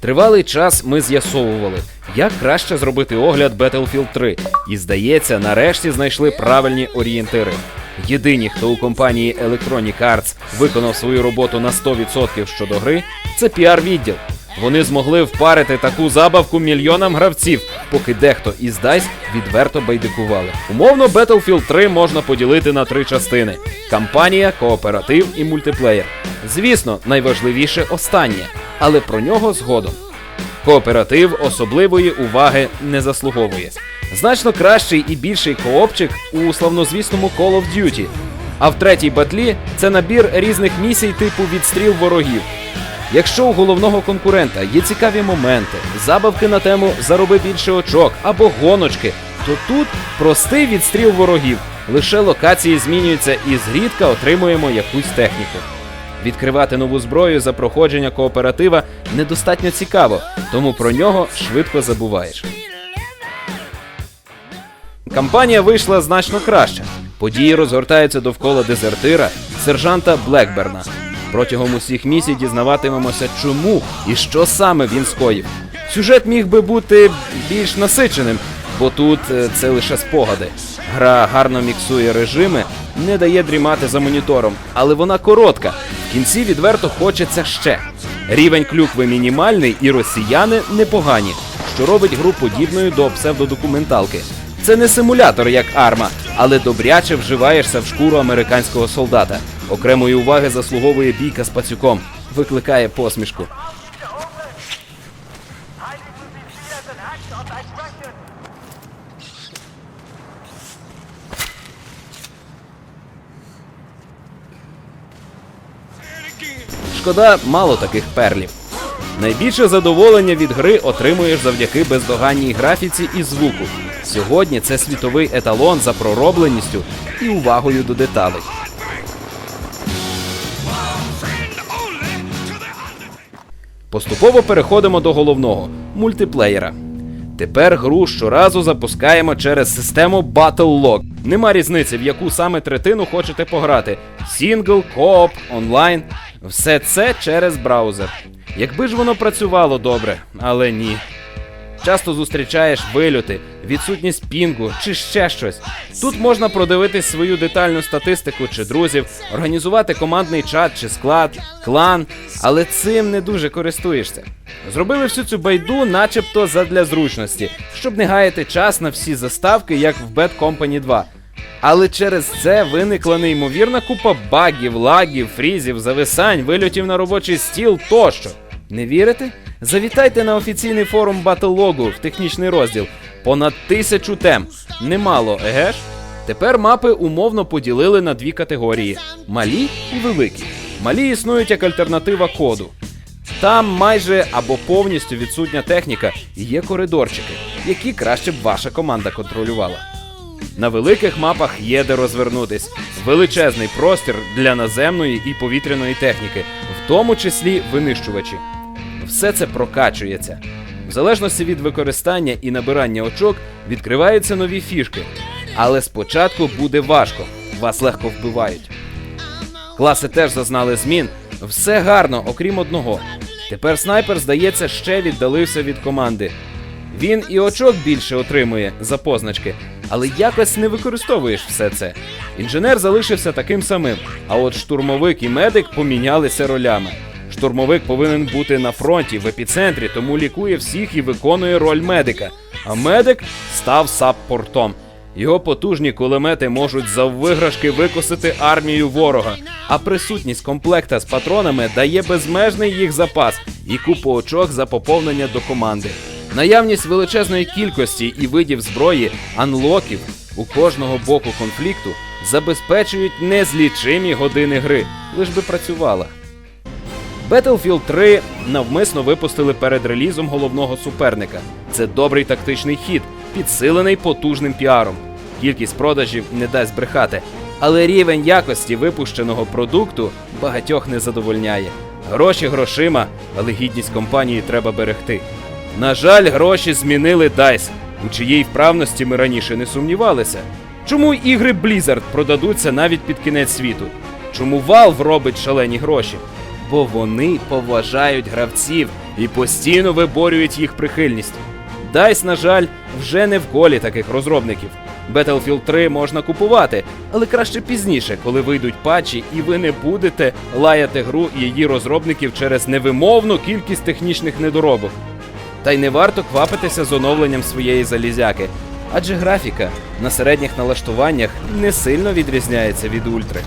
Тривалий час ми з'ясовували, як краще зробити огляд Battlefield 3. І здається, нарешті знайшли правильні орієнтири. Єдині, хто у компанії Electronic Arts виконав свою роботу на 100% щодо гри, це піар-відділ. Вони змогли впарити таку забавку мільйонам гравців, поки дехто із DICE відверто байдикували. Умовно, Battlefield 3 можна поділити на три частини: кампанія, кооператив і мультиплеєр. Звісно, найважливіше останнє, але про нього згодом. Кооператив особливої уваги не заслуговує. Значно кращий і більший коопчик у славнозвісному Call of Duty. А в третій батлі це набір різних місій типу відстріл ворогів. Якщо у головного конкурента є цікаві моменти, забавки на тему зароби більше очок або гоночки, то тут простий відстріл ворогів. Лише локації змінюються і зрідка отримуємо якусь техніку. Відкривати нову зброю за проходження кооператива недостатньо цікаво, тому про нього швидко забуваєш. Кампанія вийшла значно краще. Події розгортаються довкола дезертира, сержанта Блекберна. Протягом усіх місій дізнаватимемося, чому і що саме він скоїв. Сюжет міг би бути більш насиченим, бо тут е, це лише спогади. Гра гарно міксує режими, не дає дрімати за монітором, але вона коротка. В кінці відверто хочеться ще. Рівень клюкви мінімальний і росіяни непогані, що робить гру подібною до псевдодокументалки. Це не симулятор, як арма, але добряче вживаєшся в шкуру американського солдата. Окремої уваги заслуговує бійка з пацюком, викликає посмішку. Шкода, мало таких перлів. Найбільше задоволення від гри отримуєш завдяки бездоганній графіці і звуку. Сьогодні це світовий еталон за проробленістю і увагою до деталей. Поступово переходимо до головного мультиплеєра. Тепер гру щоразу запускаємо через систему Battle Log. Нема різниці, в яку саме третину хочете пограти: сінгл, кооп, онлайн. Все це через браузер. Якби ж воно працювало добре, але ні. Часто зустрічаєш вильоти, відсутність пінгу чи ще щось. Тут можна продивитись свою детальну статистику чи друзів, організувати командний чат чи склад, клан, але цим не дуже користуєшся. Зробили всю цю байду, начебто задля зручності, щоб не гаяти час на всі заставки, як в Bad Company 2. Але через це виникла неймовірна купа багів, лагів, фрізів, зависань, вильотів на робочий стіл тощо. Не вірите? Завітайте на офіційний форум Батлогу в технічний розділ. Понад тисячу тем. Немало, еге ж? Тепер мапи умовно поділили на дві категорії: малі і великі. Малі існують як альтернатива коду. Там майже або повністю відсутня техніка і є коридорчики, які краще б ваша команда контролювала. На великих мапах є де розвернутись. Величезний простір для наземної і повітряної техніки, в тому числі винищувачі. Все це прокачується. В залежності від використання і набирання очок відкриваються нові фішки. Але спочатку буде важко, вас легко вбивають. Класи теж зазнали змін. Все гарно, окрім одного. Тепер снайпер, здається, ще віддалився від команди. Він і очок більше отримує за позначки, але якось не використовуєш все це. Інженер залишився таким самим, а от штурмовик і медик помінялися ролями. Штурмовик повинен бути на фронті в епіцентрі, тому лікує всіх і виконує роль медика. А медик став саппортом. Його потужні кулемети можуть заввиграшки викосити армію ворога, а присутність комплекта з патронами дає безмежний їх запас і купу очок за поповнення до команди. Наявність величезної кількості і видів зброї, анлоків у кожного боку конфлікту забезпечують незлічимі години гри, лиш би працювала. Battlefield 3 навмисно випустили перед релізом головного суперника. Це добрий тактичний хід, підсилений потужним піаром. Кількість продажів не дасть брехати, але рівень якості випущеного продукту багатьох не задовольняє. Гроші грошима, але гідність компанії треба берегти. На жаль, гроші змінили DICE, у чиїй вправності ми раніше не сумнівалися. Чому ігри Blizzard продадуться навіть під кінець світу? Чому Valve робить шалені гроші? Бо вони поважають гравців і постійно виборюють їх прихильність. DICE, на жаль, вже не в колі таких розробників. Battlefield 3 можна купувати, але краще пізніше, коли вийдуть патчі, і ви не будете лаяти гру і її розробників через невимовну кількість технічних недоробок. Та й не варто квапитися з оновленням своєї залізяки, адже графіка на середніх налаштуваннях не сильно відрізняється від ультри.